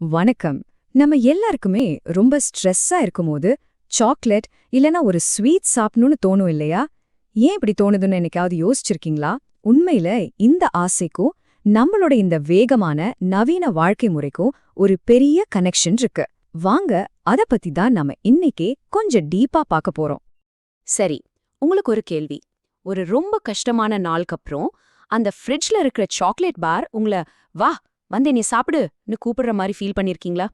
வணக்கம். நம்ம எல்லாருக்குமே ரொம்ப ஸ்ட்ரெஸ்ஸா இருக்கும்போது சாக்லேட் இல்லனா ஒரு ஸ்வீட் சாப்பிடணும்னு தோணும் இல்லையா? ஏன் இப்படி தோணுதுன்னு என்னைக்காவது யோசிச்சிருக்கீங்களா? உண்மையில இந்த ஆசைக்கும் நம்மளோட இந்த வேகமான நவீன வாழ்க்கை முறைக்கும் ஒரு பெரிய கனெக்ஷன் இருக்கு. வாங்க அத பத்தி தான் நம்ம இன்னைக்கே கொஞ்சம் டீப்பா பார்க்க போறோம். சரி உங்களுக்கு ஒரு கேள்வி. ஒரு ரொம்ப கஷ்டமான நாளுக்கு அப்புறம் அந்த ஃப்ரிட்ஜ்ல இருக்கிற சாக்லேட் பார் உங்களை வா வந்து நீ சாப்பிடுன்னு கூப்பிடுற மாதிரி ஃபீல் பண்ணிருக்கீங்களா?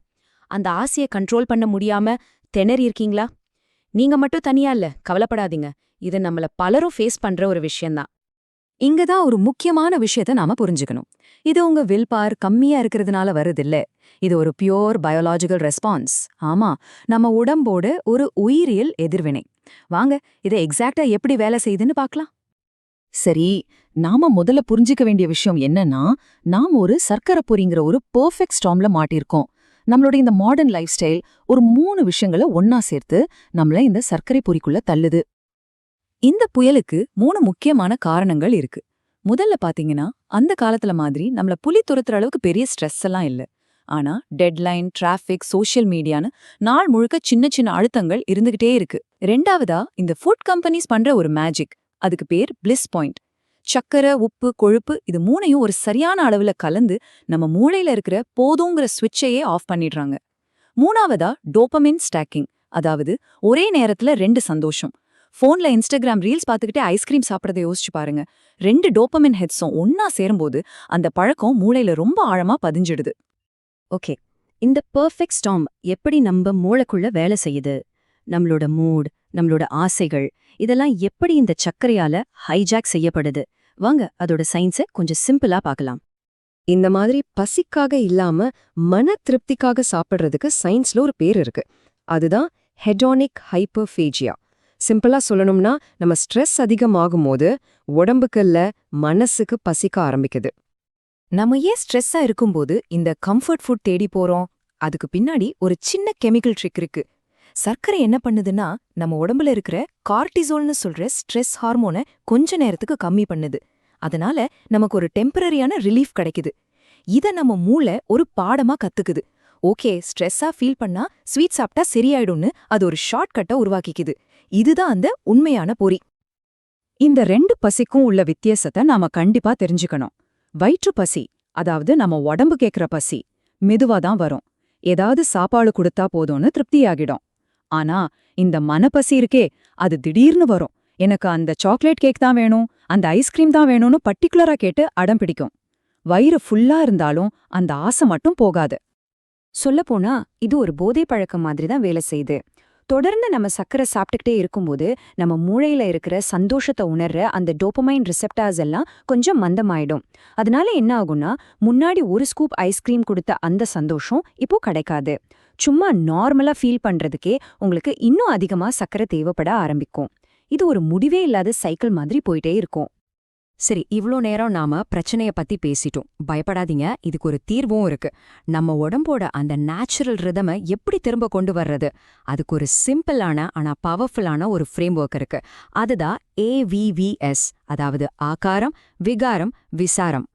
அந்த ஆசையை கண்ட்ரோல் பண்ண முடியாம திணறி இருக்கீங்களா? நீங்க மட்டும் தனியா இல்ல கவலைப்படாதீங்க. இது நம்மள பலரும் ஃபேஸ் பண்ற ஒரு விஷயம்தான். இங்க தான் ஒரு முக்கியமான விஷயத்த நாம புரிஞ்சுக்கணும். இது உங்க வில் பார் கம்மியா இருக்கிறதுனால வருதில்ல. இது ஒரு பியோர் பயாலாஜிக்கல் ரெஸ்பான்ஸ் ஆமா நம்ம உடம்போட ஒரு உயிரியல் எதிர்வினை. வாங்க இதை எக்ஸாக்ட்டா எப்படி வேலை செய்யுதுன்னு பார்க்கலாம். சரி நாம முதல்ல புரிஞ்சுக்க வேண்டிய விஷயம் என்னன்னா நாம் ஒரு சர்க்கரை பொறிங்கிற ஒரு பெர்ஃபெக்ட் ஸ்டாம்ல மாட்டிருக்கோம். நம்மளுடைய இந்த மாடர்ன் லைஃப் ஸ்டைல் ஒரு மூணு விஷயங்களை ஒன்னா சேர்த்து நம்மள இந்த சர்க்கரை பொறிக்குள்ள தள்ளுது. இந்த புயலுக்கு மூணு முக்கியமான காரணங்கள் இருக்கு. முதல்ல பாத்தீங்கன்னா அந்த காலத்துல மாதிரி நம்மள புலி துரத்துற அளவுக்கு பெரிய ஸ்ட்ரெஸ் எல்லாம் இல்ல. ஆனா டெட்லைன் டிராஃபிக் சோஷியல் மீடியான்னு நாள் முழுக்க சின்ன சின்ன அழுத்தங்கள் இருந்துகிட்டே இருக்கு. ரெண்டாவதா இந்த ஃபுட் கம்பெனிஸ் பண்ற ஒரு மேஜிக் அதுக்கு பேர் பிளிஸ் பாயிண்ட் சக்கரை உப்பு கொழுப்பு இது மூணையும் ஒரு சரியான அளவுல கலந்து நம்ம மூளையில இருக்கிற போதுங்கிற சுவிட்சையே ஆஃப் பண்ணிடுறாங்க. மூணாவதா டோப்பமின் ஸ்டாக்கிங் அதாவது ஒரே நேரத்துல ரெண்டு சந்தோஷம். ஃபோன்ல இன்ஸ்டாகிராம் ரீல்ஸ் பார்த்துக்கிட்டே ஐஸ்கிரீம் சாப்பிட்றத யோசிச்சு பாருங்க. ரெண்டு டோப்பமின் ஹெட்ஸும் ஒன்னா சேரும்போது அந்த பழக்கம் மூளையில ரொம்ப ஆழமா பதிஞ்சிடுது. ஓகே. இந்த பெர்ஃபெக்ட் ஸ்டாம் எப்படி நம்ம மூளைக்குள்ள வேலை செய்யுது? நம்மளோட மூட் நம்மளோட ஆசைகள் இதெல்லாம் எப்படி இந்த சர்க்கரையால ஹைஜாக் செய்யப்படுது? வாங்க அதோட சயின்ஸை கொஞ்சம் சிம்பிளா பார்க்கலாம். இந்த மாதிரி பசிக்காக இல்லாம மன திருப்திக்காக சாப்பிடுறதுக்கு சயின்ஸ்ல ஒரு பேர் இருக்கு. அதுதான் ஹெடானிக் ஹைப்பர்ஃபேஜியா சிம்பிளா சொல்லணும்னா நம்ம ஸ்ட்ரெஸ் அதிகமாகும் போது உடம்புக்கு இல்ல மனசுக்கு பசிக்க ஆரம்பிக்குது. நம்ம ஏன் ஸ்ட்ரெஸ்ஸா இருக்கும்போது இந்த கம்ஃபர்ட் ஃபுட் தேடி போறோம்? அதுக்கு பின்னாடி ஒரு சின்ன கெமிக்கல் ட்ரிக் இருக்கு. சர்க்கரை என்ன பண்ணுதுன்னா நம்ம உடம்புல இருக்கிற கார்டிசோல்னு சொல்ற ஸ்ட்ரெஸ் ஹார்மோனை கொஞ்ச நேரத்துக்கு கம்மி பண்ணுது. அதனால நமக்கு ஒரு டெம்பரரியான ரிலீஃப் கிடைக்குது. இத நம்ம மூளை ஒரு பாடமா கத்துக்குது. ஓகே ஸ்ட்ரெஸ்ஸா ஃபீல் பண்ணா ஸ்வீட் சாப்பிட்டா சரியாயிடும்னு அது ஒரு ஷார்ட்கட்டை உருவாக்கிக்குது. இதுதான் அந்த உண்மையான பொறி. இந்த ரெண்டு பசிக்கும் உள்ள வித்தியாசத்தை நாம கண்டிப்பா தெரிஞ்சுக்கணும். வயிற்று பசி அதாவது நம்ம உடம்பு கேட்கிற பசி மெதுவா தான் வரும். ஏதாவது சாப்பாடு கொடுத்தா போதும்னு திருப்தியாகிடும். ஆனா இந்த மனப்பசி இருக்கே அது திடீர்னு வரும். எனக்கு அந்த சாக்லேட் கேக் தான் வேணும் அந்த ஐஸ்கிரீம் தான் வேணும்னு பர்டிகுலரா கேட்டு அடம் பிடிக்கும். வயிறு ஃபுல்லா இருந்தாலும் அந்த ஆசை மட்டும் போகாது. சொல்லப்போனா இது ஒரு போதை பழக்கம் மாதிரி தான் வேலை செய்யுது. தொடர்ந்து நம்ம சக்கரை சாப்பிட்டுக்கிட்டே இருக்கும்போது நம்ம மூளையில இருக்கிற சந்தோஷத்தை உணர்ற அந்த டோப்பமைன் ரிசெப்டார்ஸ் எல்லாம் கொஞ்சம் மந்தமாயிடும். அதனால என்ன ஆகும்னா முன்னாடி ஒரு ஸ்கூப் ஐஸ்கிரீம் கொடுத்த அந்த சந்தோஷம் இப்போ கிடைக்காது. சும்மா நார்மலா ஃபீல் பண்றதுக்கே உங்களுக்கு இன்னும் அதிகமா சக்கரை தேவைப்பட ஆரம்பிக்கும். இது ஒரு முடிவே இல்லாத சைக்கிள் மாதிரி போயிட்டே இருக்கும். சரி இவ்ளோ நேரம் நாம பிரச்சனைய பத்தி பேசிட்டோம். பயப்படாதீங்க இதுக்கு ஒரு தீர்வும் இருக்கு. நம்ம உடம்போட அந்த நேச்சுரல் ரிதம எப்படி திரும்ப கொண்டு வர்றது? அதுக்கு ஒரு சிம்பிளான ஆனா பவர்ஃபுல்லான ஒரு ஃப்ரேம் ஒர்க் இருக்கு. அதுதான் ஏவிவிஎஸ் அதாவது ஆகாரம் விகாரம் விசாரம்.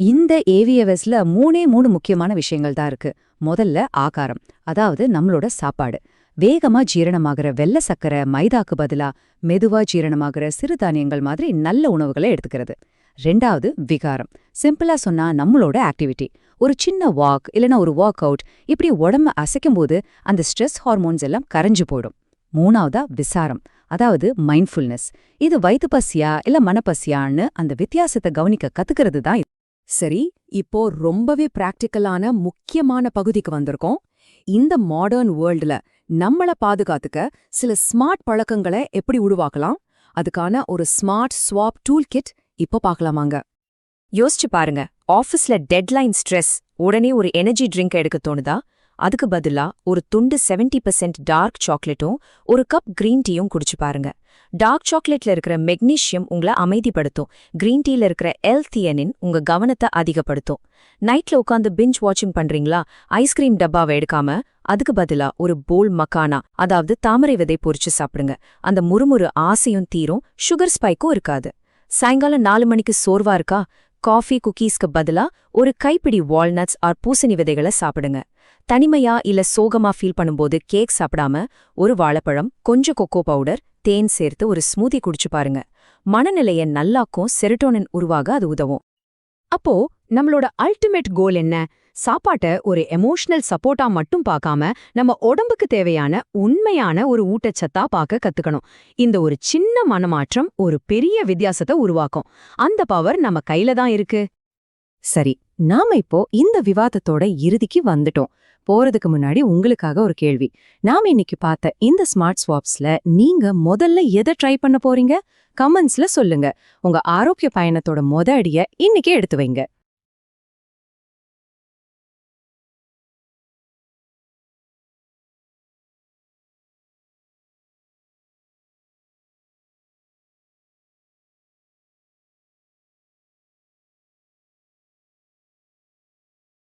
இந்த ஏவிஎஸ்ல மூணே மூணு முக்கியமான விஷயங்கள் தான் இருக்கு. முதல்ல ஆகாரம் அதாவது நம்மளோட சாப்பாடு. வேகமா ஜீரணமாகிற வெள்ளை சக்கரை மைதாக்கு பதிலா மெதுவா ஜீரணமாகிற சிறுதானியங்கள் மாதிரி நல்ல உணவுகளை எடுத்துக்கிறது. ரெண்டாவது விகாரம். சிம்பிளா சொன்னா நம்மளோட ஆக்டிவிட்டி ஒரு சின்ன வாக் இல்லனா ஒரு வாக் அவுட் இப்படி உடம்ப அசைக்கும் போது அந்த ஸ்ட்ரெஸ் ஹார்மோன்ஸ் எல்லாம் கரைஞ்சு போயிடும். மூணாவதா விசாரம். அதாவது மைண்ட்ஃபுல்னஸ் இது வயிற்று பசியா இல்ல மனப்பசியான்னு அந்த வித்தியாசத்தை கவனிக்க கத்துக்கிறது தான் சரி இப்போ ரொம்பவே பிராக்டிக்கலான முக்கியமான பகுதிக்கு வந்திருக்கோம். இந்த மாடர்ன் வேர்ல்டுல நம்மள பாதுகாத்துக்க சில ஸ்மார்ட் பழக்கங்களை எப்படி உருவாக்கலாம்? அதுக்கான ஒரு ஸ்மார்ட் ஸ்வாப் டூல் கிட் இப்போ பார்க்கலாமாங்க யோசிச்சு பாருங்க. ஆஃபீஸ்ல டெட்லைன் ஸ்ட்ரெஸ் உடனே ஒரு எனர்ஜி ட்ரிங்க் எடுக்க தோணுதா? அதுக்கு பதிலா ஒரு துண்டு 70% பர்சன்ட் டார்க் சாக்லேட்டும் ஒரு கப் கிரீன் டீயும் குடிச்சு பாருங்க. டார்க் சாக்லேட்ல இருக்கிற மெக்னீஷியம் உங்களை அமைதிப்படுத்தும். கிரீன் டீல இருக்கிற எல் தியனின் உங்க கவனத்தை அதிகப்படுத்தும். நைட்ல உட்காந்து பிஞ்ச் வாட்சிங் பண்றீங்களா? ஐஸ்கிரீம் டப்பாவை எடுக்காம அதுக்கு பதிலா ஒரு போல் மக்கானா அதாவது தாமரை விதை பொறிச்சு சாப்பிடுங்க. அந்த முறுமுறு ஆசையும் தீரும் சுகர் ஸ்பைக்கும் இருக்காது. சாயங்காலம் நாலு மணிக்கு சோர்வா இருக்கா? காஃபி குக்கீஸ்க்கு பதிலா ஒரு கைப்பிடி வால்நட்ஸ் ஆர் பூசணி விதைகளை சாப்பிடுங்க. தனிமையா இல்ல சோகமா ஃபீல் பண்ணும்போது கேக் சாப்பிடாம ஒரு வாழைப்பழம் கொஞ்சம் கொக்கோ பவுடர் தேன் சேர்த்து ஒரு ஸ்மூதி குடிச்சு பாருங்க. மனநிலைய நல்லாக்கும் செரிட்டோனின் உருவாக அது உதவும். அப்போ நம்மளோட அல்டிமேட் கோல் என்ன? சாப்பாட்ட ஒரு எமோஷனல் சப்போர்ட்டா மட்டும் பார்க்காம நம்ம உடம்புக்கு தேவையான உண்மையான ஒரு ஊட்டச்சத்தா பார்க்க கத்துக்கணும். இந்த ஒரு சின்ன மனமாற்றம் ஒரு பெரிய வித்தியாசத்தை உருவாக்கும். அந்த பவர் நம்ம கையில தான் இருக்கு. சரி நாம இப்போ இந்த விவாதத்தோட இறுதிக்கு வந்துட்டோம். போறதுக்கு முன்னாடி உங்களுக்காக ஒரு கேள்வி. நாம இன்னைக்கு பார்த்த இந்த ஸ்மார்ட் ஸ்வாப்ஸ்ல நீங்க முதல்ல எதை ட்ரை பண்ண போறீங்க? கமெண்ட்ஸ்ல சொல்லுங்க. உங்க ஆரோக்கிய பயணத்தோட மொத அடிய இன்னைக்கே எடுத்து வைங்க.